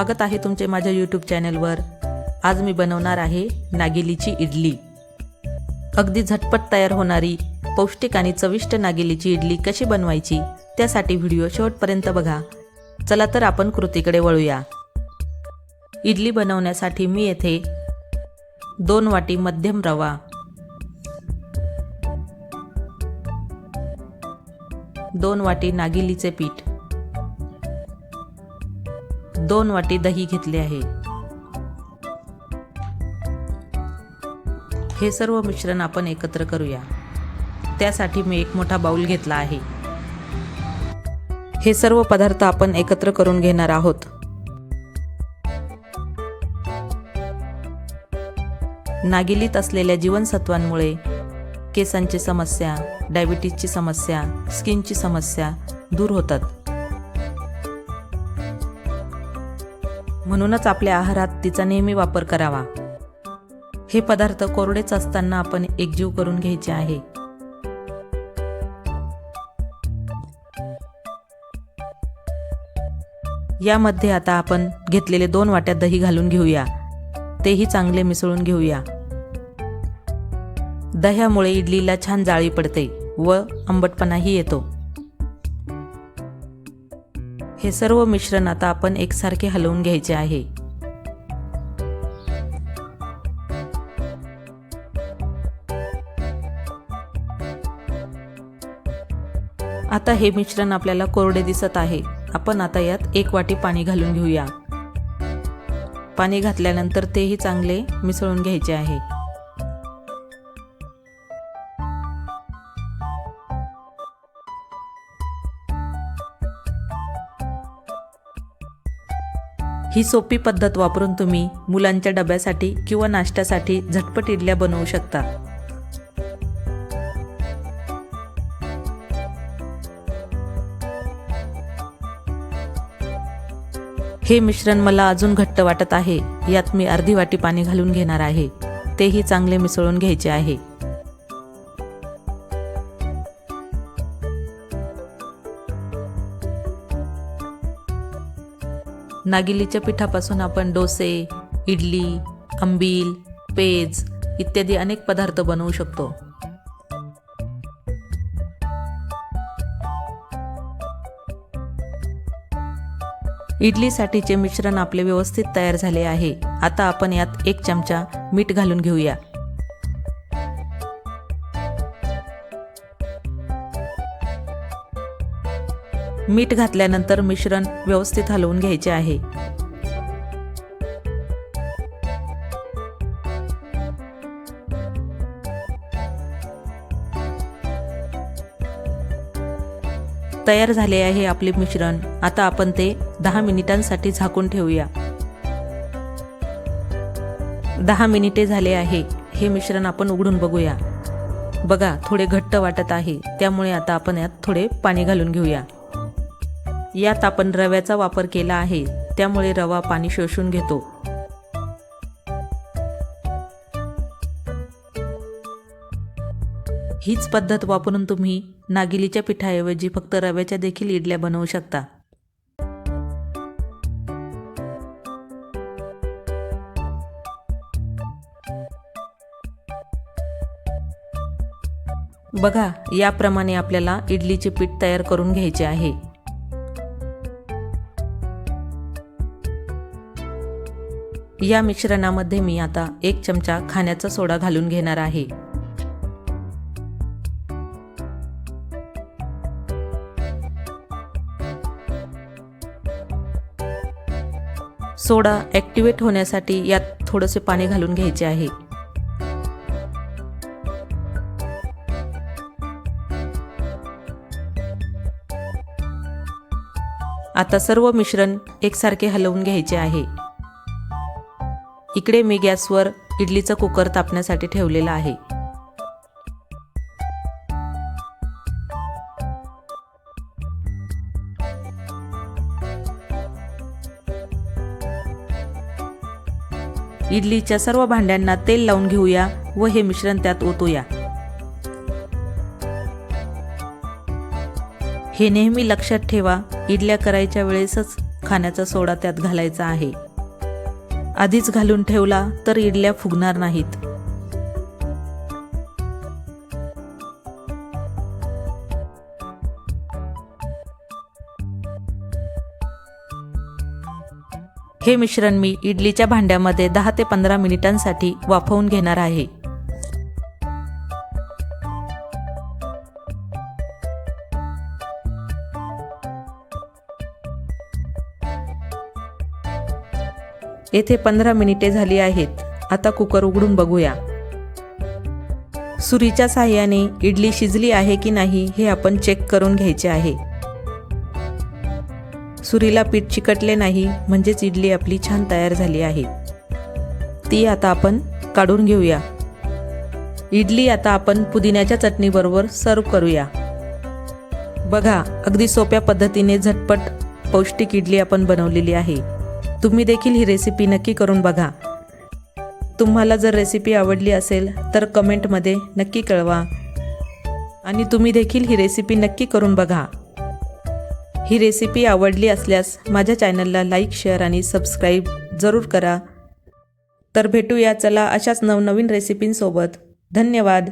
स्वागत आहे तुमचे माझ्या यूट्यूब चॅनलवर आज मी बनवणार आहे नागिलीची इडली. अगदी झटपट तयार होणारी पौष्टिक आणि चविष्ट नागिलीची इडली कशी बनवायची त्यासाठी व्हिडिओ शेवटपर्यंत बघा. चला तर आपण कृतीकडे वळूया. इडली बनवण्यासाठी मी येथे दोन वाटी मध्यम रवा दोन वाटी नागिलीचे पीठ दोन वाटी दही घेतले आहे. हे सर्व मिश्रण आपण एकत्र करूया. त्यासाठी मी एक मोठा बाऊल घेतला आहे. हे सर्व पदार्थ आपण एकत्र करून घेणार आहोत. नागिलीत असलेल्या जीवनसत्वांमुळे केसांची समस्या डायबिटीजची समस्या स्किनची समस्या दूर होतात. म्हणूनच आपल्या आहारात तिचा नेहमी वापर करावा. हे पदार्थ कोरडेच असताना आपण एकजीव करून घ्यायचे आहे. यामध्ये आता आपण घेतलेले दोन वाट्या दही घालून घेऊया. तेही चांगले मिसळून घेऊया. दह्यामुळे इडलीला छान जाळी पडते व आंबटपणाही येतो. हे सर्व मिश्रण आता आपण एकसारखे हलवून घ्यायचे आहे. आता हे मिश्रण आपल्याला कोरडे दिसत आहे. आपण आता यात एक वाटी पाणी घालून घेऊया. पाणी घातल्यानंतर तेही चांगले मिसळून घ्यायचे आहे. ही सोपी पद्धत वापरून तुम्ही मुलांच्या डब्यासाठी किंवा नाश्त्यासाठी झटपट इडल्या बनवू शकता. हे मिश्रण मला अजून घट्ट वाटत आहे. यात मी अर्धी वाटी पाणी घालून घेणार आहे. तेही चांगले मिसळून घ्यायचे आहे. नागिलीच्या पिठापासून आपण डोसे इडली आंबील पेज इत्यादी अनेक पदार्थ बनवू शकतो. इडलीसाठीचे मिश्रण आपले व्यवस्थित तयार झाले आहे. आता आपण यात एक चमचा मीठ घालून घेऊया. मीठ घातल्यानंतर मिश्रण व्यवस्थित हलवून घ्यायचे आहे. तयार झाले आहे आपले मिश्रण. आता आपण ते दहा मिनिटांसाठी झाकून ठेवूया. दहा मिनिटे झाले आहे. हे मिश्रण आपण उघडून बघूया. बघा थोडे घट्ट वाटत आहे. त्यामुळे आता आपण यात थोडे पाणी घालून घेऊया. यात आपण रव्याचा वापर केला आहे. त्यामुळे रवा पाणी शोषून घेतो. हीच पद्धत वापरून तुम्ही नागिलीच्या पिठाऐवजी फक्त रव्याच्या देखील इडल्या बनवू शकता. बघा याप्रमाणे आपल्याला इडलीचे पीठ तयार करून घ्यायचे आहे. या मिश्रणामध्ये मी आता एक चमचा खाण्याचा सोडा घालून घेणार आहे. सोडा ॲक्टिवेट होण्यासाठी यात थोडंसे पाणी घालून घ्यायचे आहे. आता सर्व मिश्रण एकसारखे हलवून घ्यायचे आहे. इकडे मी गॅसवर इडलीचा कुकर तापण्यासाठी ठेवलेला आहे. इडलीच्या सर्व भांड्यांना तेल लावून घेऊया व हे मिश्रण त्यात ओतूया. हे नेहमी लक्षात ठेवा इडल्या करायच्या वेळेसच खाण्याचा सोडा त्यात घालायचा आहे. आधीच घालून ठेवला तर इडल्या फुगणार नाहीत. हे मिश्रण मी इडलीच्या भांड्यामध्ये दहा ते पंधरा मिनिटांसाठी वाफवून घेणार आहे. येथे पंधरा मिनिटे झाली आहेत. आता कुकर उघडून बघूया. सुरीच्या साह्याने इडली शिजली आहे की नाही हे आपण चेक करून घ्यायचे आहे. सुरीला पीठ चिकटले नाही म्हणजेच इडली आपली छान तयार झाली आहे. ती आता आपण काढून घेऊया. इडली आता आपण पुदिन्याच्या चटणीबरोबर सर्व करूया. बघा अगदी सोप्या पद्धतीने झटपट पौष्टिक इडली आपण बनवलेली आहे. तुम्ही देखील ही रेसिपी नक्की करून बघा. तुम्हाला जर रेसिपी आवडली असेल तर कमेंटमध्ये नक्की कळवा. आणि तुम्ही देखील ही रेसिपी नक्की करून बघा. ही रेसिपी आवडली असल्यास माझ्या चॅनलला लाईक शेअर आणि सबस्क्राईब जरूर करा. तर भेटूया चला अशाच नवनवीन रेसिपींसोबत धन्यवाद.